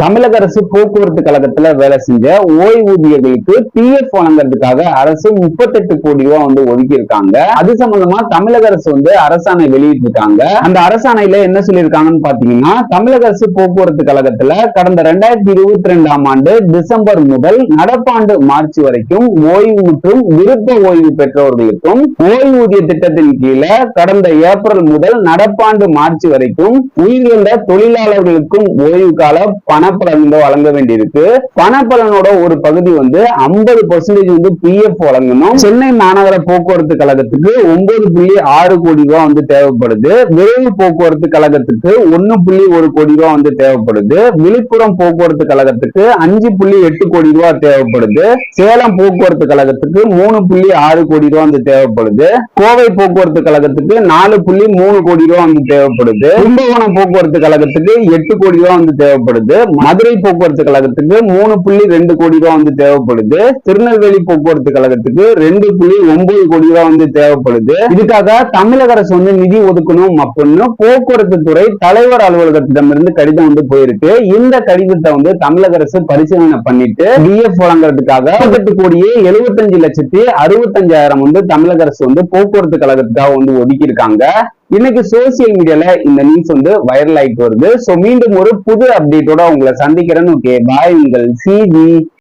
தமிழக அரசு போக்குவரத்து கழகத்துல வேலை செஞ்ச ஓய்வூதியர்களுக்கு பிஎஃப் வழங்குறதுக்காக அரசு முப்பத்தெட்டு கோடி ரூபாய் வந்து ஒதுக்கி இருக்காங்க அது சம்பந்தமா தமிழக அரசு வந்து அரசாணை வெளியிட்டு இருக்காங்க அந்த அரசாணையில என்ன சொல்லியிருக்காங்கன்னு பாத்தீங்கன்னா தமிழக அரசு போக்குவரத்து கழகத்துல கடந்த ரெண்டாயிரத்தி இருபத்தி ரெண்டாம் ஆண்டு டிசம்பர் முதல் நடப்பாண்டு மார்ச் வரைக்கும் ஓய்வு மற்றும் விருப்ப ஓய்வு பெற்றவர்களுக்கும் ஓய்வூதிய திட்டத்தின் கீழே கடந்த ஏப்ரல் முதல் நடப்பாண்டு மார்ச் வரைக்கும் உயிரிழந்த தொழிலாளர்களுக்கும் ஓய்வு கால பண பணப்பலன்கள் வழங்க வேண்டியிருக்கு. பணப்பலனோட ஒரு பகுதி வந்து ஐம்பது பர்சன்டேஜ் வந்து பிஎஃப் வழங்கணும். சென்னை மாநகர போக்குவரத்து கழகத்துக்கு ஒன்பது புள்ளி ஆறு கோடி ரூபாய் வந்து தேவைப்படுது. விரைவு போக்குவரத்து கழகத்துக்கு ஒன்னு புள்ளி ஒரு கோடி ரூபாய் வந்து தேவைப்படுது. விழுப்புரம் போக்குவரத்து கழகத்துக்கு அஞ்சு புள்ளி எட்டு கோடி ரூபாய் தேவைப்படுது. சேலம் போக்குவரத்து கழகத்துக்கு மூணு புள்ளி ஆறு கோடி ரூபாய் வந்து தேவைப்படுது. கோவை போக்குவரத்து கழகத்துக்கு நாலு புள்ளி மூணு கோடி ரூபாய் வந்து தேவைப்படுது. கும்பகோணம் போக்குவரத்து கழகத்துக்கு எட்டு கோடி ரூபாய் வந்து தேவைப்படுது. மதுரை போக்குவரத்து கழகத்துக்கு மூணு புள்ளி ரெண்டு கோடி ரூபா வந்து தேவைப்படுது. திருநெல்வேலி போக்குவரத்து கழகத்துக்கு ரெண்டு புள்ளி ஒன்பது கோடி ரூபா வந்து தேவைப்படுது. இதுக்காக தமிழக அரசு வந்து நிதி ஒதுக்கணும் அப்படின்னு போக்குவரத்து துறை தலைவர் அலுவலகத்திடமிருந்து கடிதம் வந்து போயிருக்கு. இந்த கடிதத்தை வந்து தமிழக அரசு பரிசீலனை பண்ணிட்டு டிஎஃப் வழங்குறதுக்காக முப்பத்தெட்டு கோடியே எழுபத்தஞ்சு லட்சத்தி அறுபத்தஞ்சாயிரம் வந்து தமிழக அரசு வந்து போக்குவரத்து கழகத்துக்காக வந்து ஒதுக்கி இருக்காங்க இன்னைக்கு சோசியல் மீடியால இந்த நியூஸ் வந்து வைரல் ஆயிட்டு வருது. சோ மீண்டும் ஒரு புது அப்டேட்டோட உங்களை சந்திக்கிறேன்னு ஓகே பாய் உங்கள் சிஜி